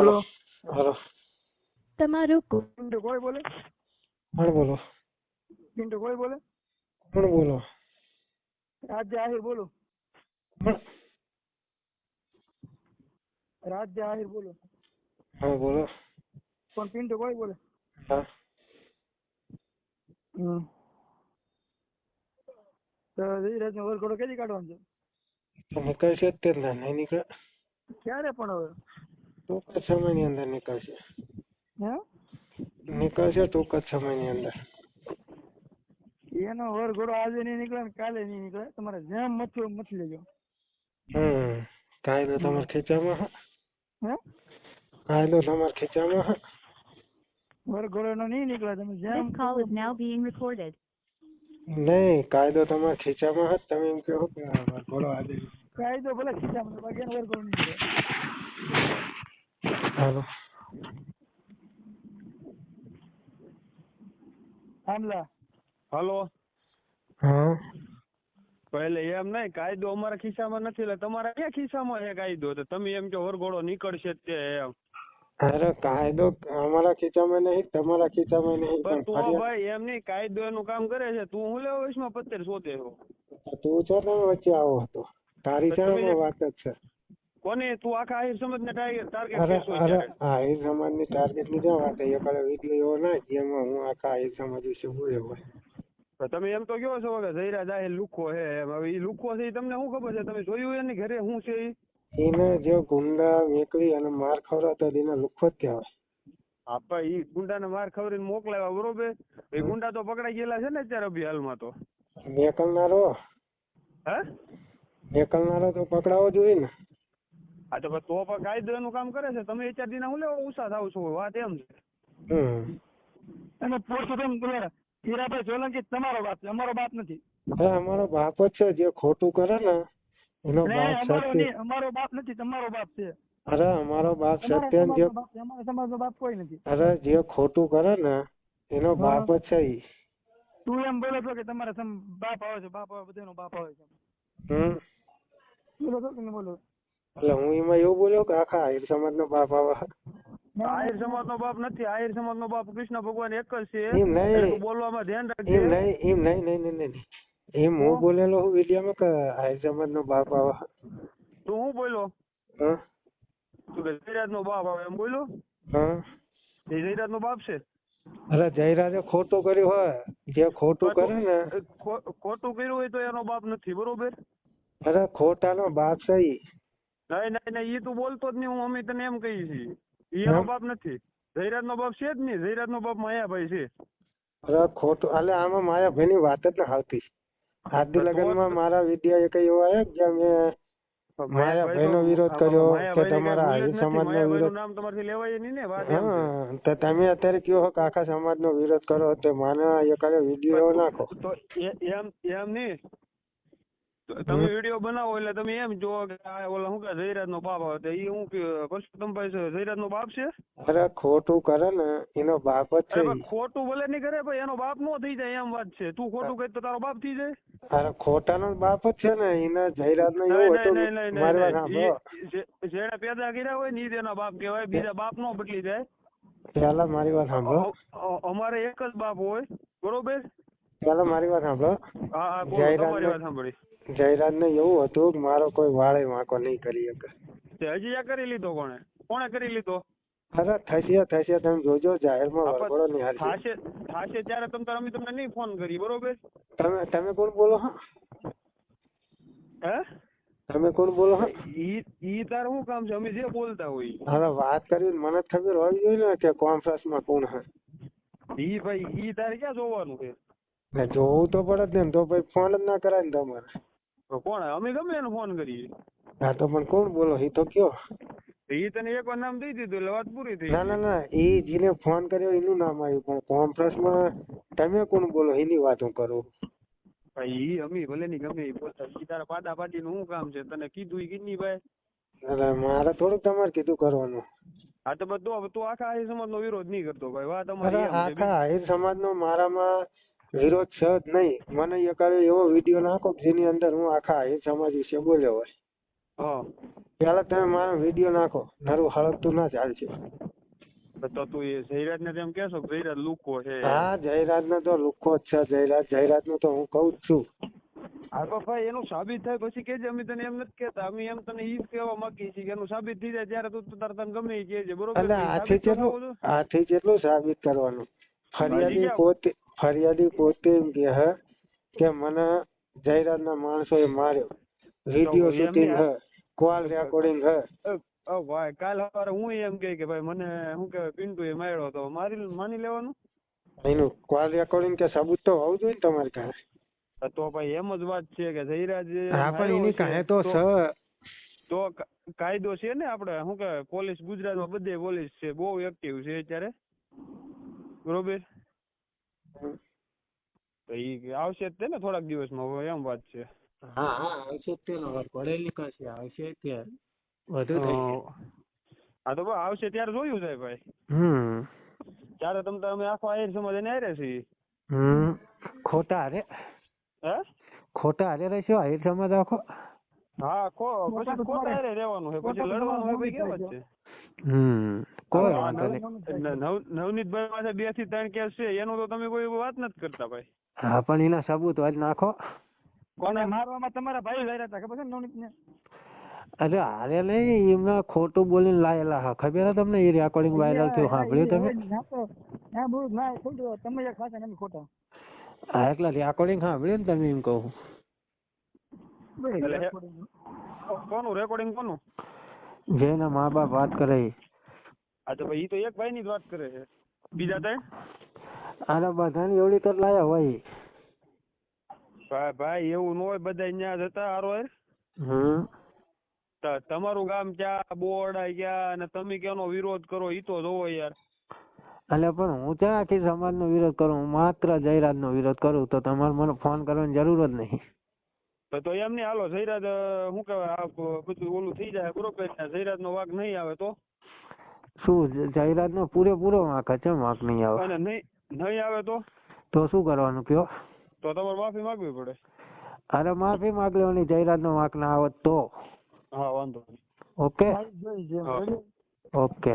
Hello hello તમારું પિન્ટુ કોઈ બોલે. કોણ બોલો. પિન્ટુ કોઈ બોલે. કોણ બોલો. રાજ આહિર બોલો. રાજ આહિર બોલો. હા બોલો. પણ પિન્ટુ કોઈ બોલે. હા. હમ. તો ધીરજ નો વરઘોડો કેદી કાઢવાનો છે? કઈ છે અત્યારે નહીં નીકળે. ક્યારે પણ હવે? ટૂંક જ સમયની અંદર નીકળશે. હે? નીકળશે ટૂંક જ સમયની અંદર. એનો વરઘોડો આજે નહીં નીકળે ને કાલે નહીં નીકળે. તમારે જેમ મથવું એમ મથી લેજો. હમ. કાયદો તમારે ખીચામાં હા. હે? કાયદો તમારે ખીચામાં હા. વરઘોડો નો નહીં નીકળે. તમે જેમ being નહીં કાયદો તમારા ખીચામાં હા. તમે એમ કહો કે ઘોડો આજે કાયદો ભલે ખીચામાં બાકી નહીં હાલો આમલા હલો હા પહેલે એમ નહીં કાયદો અમારા ખિસ્સામાં નથી એટલે તમારા ક્યાં ખિસ્સામાં છે કાયદો? તો તમે એમ કે વરઘોડો નીકળશે તે એમ. અરે કાયદો અમારા ખીચામાં નહીં તમારા ખીચામાં નહીં પણ તું ભાઈ એમ નહીં કાયદો એનું કામ કરે છે. તું હું લેવો વયસમાં પત્તેર સોતે છો તું છો ને વચ્ચે આવો હતો. તારી તો વાત જ છે. કોની? તું આખા આહિર સમાજ ને ટાર્ગેટ અરે કરશો અરે ત્યારે આ એ ટાર્ગેટની જવા વાત એક વીડિયો એવો ના જેમાં હું આખા આહિર સમાજ વિશે બોલ્યો હોય. તમે એમ તો કહો છો કે જયરા જાહેર લુખો છે એમ. હવે એ લુખો છે તમને શું ખબર છે? તમે જોયું એની ઘરે શું છે એને જે ગુંડા મેકલી અને માર ખવડાવતો એને લુખ્ખો જ કહેવાય. આપા ઈ ગુંડાને માર ખવરીને મોકલાવ્યા બરોબર? એ ગુંડા તો પકડાઈ ગયેલા છે ને અત્યારે અભી હાલમાં તો. મેકલનારો હે? મેકલનારો તો પકડાવો જોઈએ ને. હા તો તો પણ કાયદાનું કામ કરે છે. તમે ચાર ના હું લેવા ઉષા થાવ છો? વાત એમ છે. અને પુરુષોત્તમ તમારા હીરાભાઈ જોલંકી તમારો બાપ છે. અમારો બાપ નથી. હા અમારો બાપ જ છે. જે ખોટું કરે ને એનો બાપ સત્ય. અમારો બાપ નથી તમારો બાપ છે. અરે અમારો બાપ સત્ય જે અમારા સમાજનો બાપ કોઈ નથી. અરે જે ખોટું કરે ને એનો બાપ જ છે ઈ. તું એમ બોલે છો કે તમારા સમ બાપ આવે છે. બાપ આવે બધાનો બાપ આવે છે. હમ. બોલો તો બોલો? એટલે હું એમાં એવું બોલ્યો કે આખા આહિર સમાજ નો બાપ આવે આહિર સમાજ નો બાપ નથી. આહિર સમાજ નો બાપ કૃષ્ણ ભગવાન એક જ છે. એમ નહીં. બોલવામાં ધ્યાન એમ નહીં એમ નહીં નહીં નહીં નહીં એમ હું બોલેલો હું વિડીયોમાં કે આહિર સમાજ નો બાપ આવા તું હું બોલ્યો? હા? તું કે જયરાજ નો બાપ આવે એમ બોલ્યો? હા? એ જયરાજ નો બાપ છે? અરે જયરાજે ખોટું કર્યું હોય જે ખોટું કરે ને ખોટું કર્યું હોય તો એનો બાપ નથી બરોબર? અરે ખોટાનો બાપ છે ઈ. નહીં નહીં નહીં એ તું બોલતો જ નહીં હું અમે તને એમ કહી છીએ એ એનો બાપ નથી. જયરાજ નો બાપ છે જ નહીં. જયરાજ નો બાપ માયાભાઈ છે. અરે ખોટું એટલે આમાં માયાભાઈ ની વાત જ ના આવતી હાર્દિક લગનમાં મારા વીડિયો એક એવો આવ્યો કે જ્યાં મેં માયાભાઈ નો વિરોધ કર્યો કે તમારા કાંઈ સમાજ માયાભાઈનું વિરોધ નામ તમારથી લેવાય નહીં ને વાત હા તો તમે અત્યારે કયો છો આખા સમાજ નો વિરોધ કરો તો મને એકાદો વીડિયો એવો નાખો. તો એમ એમ નહીં. તમે વીડિયો બનાવો એટલે તમે એમ જો કે આ ઓલા શું કે જયરાજ નો બાપ આવે ઈ હું કે પરસોત્તમભાઈ છે જયરાજ નો બાપ છે? અરે ખોટું કરે ને એનો બાપ જ છે. પણ ખોટું ભલે નહીં કરે ભાઈ એનો બાપ નો થઈ જાય એમ વાત છે. તું ખોટું કહી તો તારો બાપ થઈ જાય? અરે ખોટાનો બાપ જ છે ને એને જયરાજ નો એવો હતો મારવા નહીં, નહીં, મારી વાત નહીં, સાંભળો. ઈ જે- જેણે પેદા કર્યા હોય ને એના બાપ કહેવાય બીજા બાપ નો બદલી જાય. પેલા મારી વાત સાંભળો. અમારે એક જ બાપ હોય બરોબર? પેલા મારી વાત સાંભળો. જયરાજ જયરાજને એવું હતું કે મારો કોઈ વાળે વાંકો નહીં કરી શકે. હજી આ કરી લીધો કોણે? કોણે કરી લીધો? અરે થશે થશે તમે જોજો જાહેરમાં વરઘોડો નિહાળશે. થાશે થાશે ત્યારે તમ તાર અમે તમને નહીં ફોન કરી બરોબર? તમે તમે કોણ બોલો હા? હે? તમે કોણ બોલો હા? ઈ ઈ તાર શું કામ છે? અમે જે બોલતા હોય. હવે વાત કરી મને ખબર હોવી જોઈએ ને કે કોન્ફરન્સમાં કોણ હે ઈ ભાઈ ઈ તારે ક્યાં જોવાનું છે? ને જોવું તો પડે જ ને તો ભાઈ ફોન જ ના કરાય ને તમારે. તો કોણ અમે ગમે એને ફોન કરીએ. હા તો પણ કોણ બોલો? એ તો કયો? એ તને એકવાર નામ દઈ દીધું એટલે વાત પૂરી થઈ ના ના ના એ જેને ફોન કર્યો એનું નામ આવ્યું પણ કોન્ફરન્સમાં તમે કોણ બોલો? એની વાત હું કરું. ભાઈ અમી ભલે ની ગમે એ બોલતા ઈ તારા પાડા પાડી નું શું કામ છે? તને કીધું ઈ કીધું ભાઈ? અરે મારે થોડુંક તમારે કીધું કરવાનું. હા તો બધું તું આખા આહિર સમાજ નો વિરોધ નહીં કરતો ભાઈ. વાત અમારી આખા આહિર સમાજનો મારામાં વિરોધ છે જ નહીં. મને એકાદો એવો વીડિયો નાખો જેની અંદર હું આખા આહિર સમાજ વિશે બોલ્યો હોય. હા. તમે મારો વીડિયો નાખો. નરું હળગતું ના ચાલશે તો તું એ જયરાજ ને તેમ કેશો જયરાજ લુકો છે. હા જયરાજ નો તો લુખો જ છે. જયરાજ જયરાજનું તો હું કઉ જ છું. હા તો ભાઈ એનું સાબિત થાય પછી કેજે અમે તને એમ નથી કેતા અમે એમ તને ઈ કેવા કહેવા માંગીએ છીએ કે એનું સાબિત થઈ જાય ત્યારે તું તાર તને ગમે ઈ કહેજે. બરોબર? આથી છો? આથી કેટલું સાબિત કરવાનું. ફરિયાદી પોતે ફરિયાદી પોતે એમ કે હે કે મને જયરાજ ના માણસો એ માર્યો વીડિયો શૂટિંગ હે કોલ રેકોર્ડિંગ હે. અ ભાઈ કાલ સવારે હું એમ કે કે ભાઈ મને શું કહેવાય પિન્ટુ એ માર્યો તો મારી માની લેવાનું? એનું કોલ રેકોર્ડિંગ કે સબૂત તો હોવું જોઈએ ને તમારી પાસે તો ભાઈ એમ જ વાત છે કે જયરાજ હા પણ એની કાંઈ તો સ તો કાયદો છે ને આપણે શું કહેવાય પોલીસ ગુજરાતમાં બધે પોલીસ છે બહુ એક્ટિવ છે અત્યારે. બરોબર? તો ઈ આવશે જ તે ને થોડાક દિવસમાં હવે એમ વાત છે. હા હા આવશે જ તેનો વાર પડેલી કશે આવશે ત્યાં વધુ હા તો આવશે ત્યારે જોયું છે ભાઈ. હમ. ત્યારે તમે તમે અમે આખો આયર સમાજ એને હારે છીએ. હમ. ખોટા હારે હે? ખોટા હારે રહેશો આયર સમાજ આખો? હા ખો પછી ખોટા હારે રહેવાનું છે પછી લડવાનું હોય ભાઈ જ છે? હમ. કોઈ વાંધો નહીં. ન- નવ- નવનીતભાઈ પાસે બેથી ત્રણ કેસ છે એનો તો તમે કોઈ વાત નથી કરતા ભાઈ. હા પણ એના સબૂત આજ નાખો. કોને મારવામાં તમારા ભાઈ લઈ હતા ખબર છે ને? અરે હારે નહીં એમને ખોટું બોલીને લાયેલા હા ખબર તમને? એ રેકોર્ડિંગ વાયરલ થયું સાંભળ્યું તમે? ના તો ના ખોટું તમે એક ખાતા ખોટા. હા એટલે રેકોર્ડિંગ સાંભળ્યું ને તમે એમ કહું. કોનું રેકોર્ડિંગ કોનું? જેના મા બાપ વાત કરે આ તો ભાઈ એ તો એક ભાઈ ની જ વાત કરે છે. બીજા ત્રણ? આના બધાની એવડી તો લાયા હોય. ભાઈ ભાઈ એવું ન હોય બધા ન્યા જતા હારો હમ. તમારું ગામ ક્યાં? બોરડા ગયા અને તમે કેનો વિરોધ કરો? ઈ તો જોવો યાર. એટલે પણ હું ત્યાં આખી સમાજનો વિરોધ કરું? હું માત્ર જયરાજનો વિરોધ કરું તો તમારે મને ફોન કરવાની જરૂર જ નહીં. તો તો એમ નહીં. હાલો જયરાજ શું કહેવાય? બધું ઓલું થઈ જાય. બરોબર જયરાજ નો વાઘ નહીં આવે તો? શું જાહેરાત નો પૂરેપૂરો વાંક છે વાંક નહીં આવે. અને નહીં નહીં આવે તો? તો શું કરવાનું કયો તો તમારે માફી માંગવી પડે. અરે માફી માંગ લેવાની જાહેરાત નો વાંક ના આવે તો. હા વાંધો ઓકે? ઓકે.